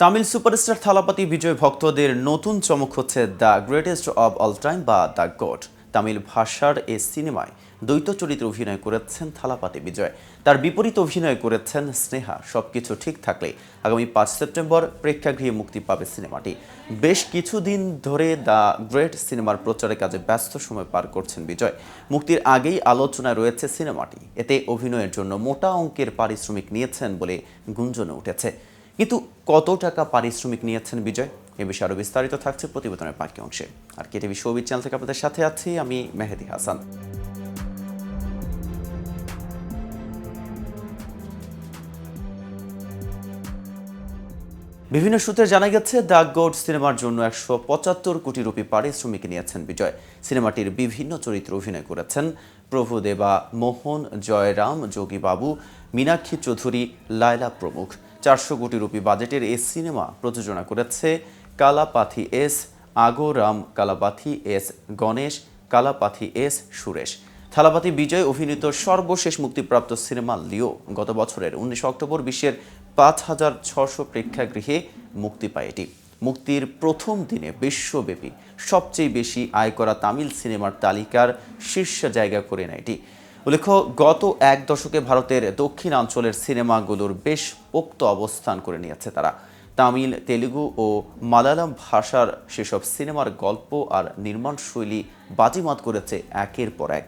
Tamil superstar Thalapathy বিজয় ভক্তদের নতুন চমক হচ্ছে the greatest of all time বা দ্য গড। তামিল ভাষার এ সিনেমায় দ্বৈত চরিত্রে অভিনয় করেছেন থালাপাতি বিজয়। তার বিপরীত অভিনয় করেছেন স্নেহা। সবকিছু ঠিক থাকলে আগামী পাঁচ সেপ্টেম্বর প্রেক্ষাগৃহে মুক্তি পাবে সিনেমাটি। বেশ কিছুদিন ধরে দ্য গ্রেট সিনেমার প্রচারের কাজে ব্যস্ত সময় পার করছেন বিজয়। মুক্তির আগেই আলোচনায় রয়েছে সিনেমাটি। এতে অভিনয়ের জন্য মোটা অঙ্কের পারিশ্রমিক নিয়েছেন বলে গুঞ্জনে উঠেছে। কিন্তু কত টাকা পারিশ্রমিক নিয়েছেন বিজয়? এ বিষয়ে আরও বিস্তারিত থাকছে প্রতিবেদনের বাকি অংশে। আর কেটিভি শোবিজ চ্যানেল থেকে আপনাদের সাথে আছি আমি মেহেদি হাসান। বিভিন্ন সূত্রে জানা গেছে, দ্য গোড সিনেমার জন্য একশো পঁচাত্তর কোটি রুপি পারিশ্রমিক নিয়েছেন বিজয়। সিনেমাটির বিভিন্ন চরিত্রে অভিনয় করেছেন প্রভুদেবা মোহন, জয়রাম, যোগীবাবু, মীনাক্ষী চৌধুরী, লায়লা প্রমুখ। চারশো কোটি রুপি বাজেটের এ সিনেমা প্রযোজনা করেছে Kalpathi S Aghoram, Kalpathi S Ganesh, Kalpathi S Suresh. Thalapathy Vijay অভিনীত সর্বশেষ মুক্তিপ্রাপ্ত সিনেমা লিও গত বছরের উনিশে অক্টোবর বিশ্বের পাঁচ হাজার ছশো প্রেক্ষাগৃহে মুক্তি পায় এটি। মুক্তির প্রথম দিনে বিশ্বব্যাপী সবচেয়ে বেশি আয় করা তামিল সিনেমার তালিকার শীর্ষ জায়গা করে নেয় এটি। উল্লেখ্য, গত এক দশকে ভারতের দক্ষিণাঞ্চলের সিনেমাগুলোর বেশ পোক্ত অবস্থান করে নিয়েছে তারা। তামিল, তেলুগু ও মালায়ালাম ভাষার সেসব সিনেমার গল্প আর নির্মাণ শৈলী বাজিমাত করেছে একের পর এক।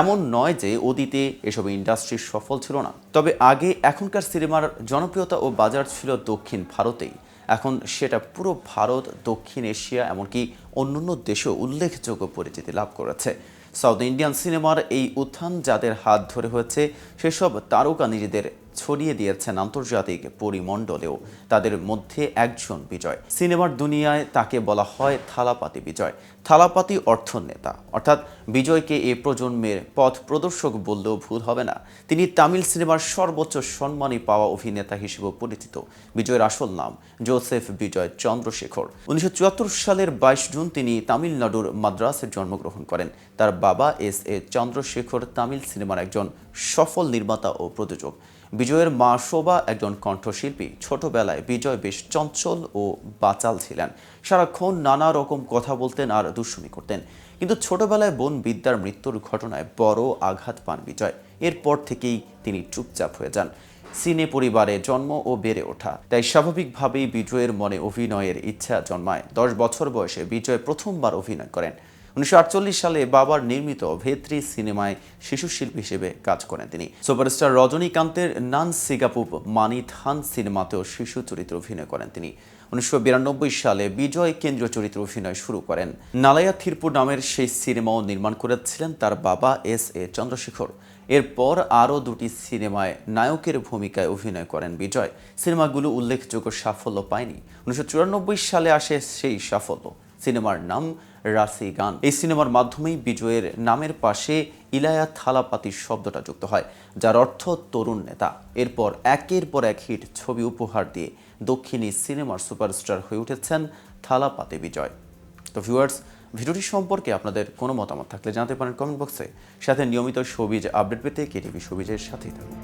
এমন নয় যে অতীতে এসব ইন্ডাস্ট্রি সফল ছিল না। তবে আগে এখনকার সিনেমার জনপ্রিয়তা ও বাজার ছিল দক্ষিণ ভারতেই। এখন সেটা পুরো ভারত, দক্ষিণ এশিয়া, এমনকি অন্যান্য দেশেও উল্লেখযোগ্য পরিচিতি লাভ করেছে। সাউথ ইন্ডিয়ান সিনেমার এই উত্থান যাদের হাত ধরে হয়েছে সেসব তারকা নিজেদের ছড়িয়ে দিয়েছেন আন্তর্জাতিক পরিমণ্ডলেও। তাদের মধ্যে একজন বিজয়। সিনেমার দুনিয়ায় তাকে বলা হয় থালাপাতি বিজয়। থালাপাতি অর্থ নেতা অর্থাৎ বিজয়কে এ প্রজন্মের পথ প্রদর্শক বললেও ভুল হবে না। তিনি তামিল সিনেমার সর্বোচ্চ সম্মানী পাওয়া অভিনেতা হিসেবেও পরিচিত। বিজয়ের আসল নাম জোসেফ বিজয় চন্দ্রশেখর। উনিশশো চুয়াত্তর সালের বাইশ জুন তিনি তামিলনাড়ুর মাদ্রাসে জন্মগ্রহণ করেন। তার বাবা এস এ চন্দ্রশেখর তামিল সিনেমার একজন সফল নির্মাতা ও প্রযোজক। বিজয়ের মা শোভা একজন কণ্ঠশিল্পী। ছোটবেলায় বিজয় বেশ চঞ্চল ও বাচাল ছিলেন। সারাক্ষণ নানা রকম কথা বলতেন আর দুষ্টুমি করতেন। কিন্তু ছোটবেলায় বোন বিদ্যার মৃত্যুর ঘটনায় বড় আঘাত পান বিজয়। এরপর থেকেই তিনি চুপচাপ হয়ে যান। সিনে পরিবারে জন্ম ও বেড়ে ওঠা। তাই স্বাভাবিকভাবেই বিজয়ের মনে অভিনয়ের ইচ্ছা জন্মায়। দশ বছর বয়সে বিজয় প্রথমবার অভিনয় করেন। উনিশশো আটচল্লিশ সালে বাবার নির্মিত ভেত্রি সিনেমায় শিশু শিল্পী হিসেবে কাজ করেন তিনি। সুপারস্টার রজনীকান্তের নান সিগাপুপ মানি থান সিনেমাতেও শিশু চরিত্রে অভিনয় করেন তিনি। উনিশশো বিরানব্বই সালে বিজয় কেন্দ্রীয় চরিত্রে অভিনয় শুরু করেন। নালায়া থিরপুর নামের সেই সিনেমাও নির্মাণ করেছিলেন তার বাবা এস এ চন্দ্রশেখর। এরপর আরও দুটি সিনেমায় নায়কের ভূমিকায় অভিনয় করেন বিজয়। সিনেমাগুলো উল্লেখযোগ্য সাফল্য পায়নি। উনিশশো চুরানব্বই সালে আসে সেই সাফল্য। সিনেমার নাম রাসি গান। এই সিনেমার মাধ্যমেই বিজয়ের নামের পাশে ইলায়া থালাপাতির শব্দটা যুক্ত হয়, যার অর্থ তরুণ নেতা। এরপর একের পর এক হিট ছবি উপহার দিয়ে দক্ষিণী সিনেমার সুপারস্টার হয়ে উঠেছেন থালাপাতি বিজয়। তো ভিউয়ার্স, ভিডিওটি সম্পর্কে আপনাদের কোনো মতামত থাকলে জানাতে পারেন কমেন্ট বক্সে। সাথে নিয়মিত সবিজ আপডেট পেতে কেটিভি সবিজের সাথেই থাকুন।